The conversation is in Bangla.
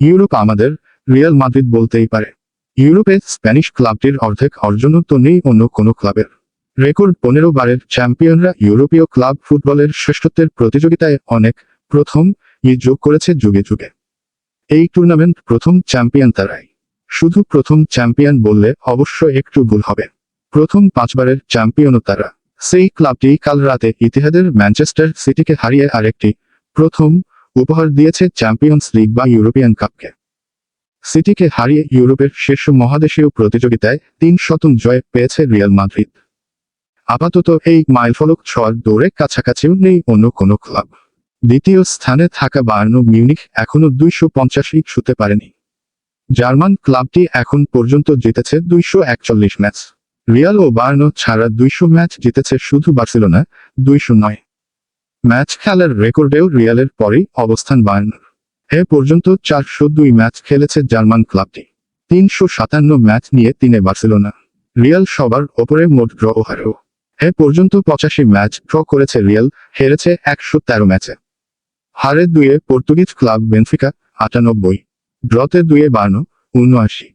ইউরোপ আমাদের রিয়াল মাদ্রিদ বলতেই পারে। ইউরোপে স্প্যানিশ ক্লাবটির অর্ধেক অর্জনও তো নেই অন্য কোনো ক্লাবের। রেকর্ড পনেরো বারের চ্যাম্পিয়নরা ইউরোপীয় ক্লাব ফুটবলের শ্রেষ্ঠত্বের প্রতিযোগিতায় অনেক প্রথম ই যোগ করেছে যুগে যুগে। এই টুর্নামেন্ট প্রথম চ্যাম্পিয়ন তারাই। শুধু প্রথম চ্যাম্পিয়ন বললে অবশ্য একটু ভুল হবে। প্রথম পাঁচবারের চ্যাম্পিয়নও তারা। সেই ক্লাবটি কাল রাতে ইতিহাদের ম্যানচেস্টার সিটিকে হারিয়ে আরেকটি প্রথম উপহার দিয়েছে চ্যাম্পিয়ন্স লিগ বা ইউরোপিয়ান কাপকে সিটিকে হারিয়ে ইউরোপের শীর্ষ মহাদেশীয় প্রতিযোগিতায় তিন শতম জয় পেয়েছে রিয়াল মাদ্রিদ আপাতত এই মাইলফলক ছোঁয়ার দৌড়ে কাছাকাছিও নেই অন্য কোনো ক্লাব। দ্বিতীয় স্থানে থাকা বার্ন মিউনিখ এখনও দুইশো পঞ্চাশই ছুতে পারেনি। জার্মান ক্লাবটি এখন পর্যন্ত জিতেছে দুইশো একচল্লিশ ম্যাচ। রিয়াল ও বার্নো ছাড়া দুইশো ম্যাচ জিতেছে শুধু বার্সেলোনা, দুইশো নয়। ম্যাচ খেলার রেকর্ডেও রিয়ালের পরেই অবস্থান বার্নোর এ পর্যন্ত চারশো দুই ম্যাচ খেলেছে জার্মান ক্লাবটি। তিনশো সাতান্ন ম্যাচ নিয়ে তিনে বার্সেলোনা। রিয়াল সবার ওপরে মোট ড্র হারেও এ পর্যন্ত পঁচাশি ম্যাচ ড্র করেছে রিয়াল, হেরেছে একশো তেরো ম্যাচে। হারে দুয়ে পর্তুগিজ ক্লাব বেনফিকা আটানব্বই, ড্রতে দুয়ে বার্নো উনআশি।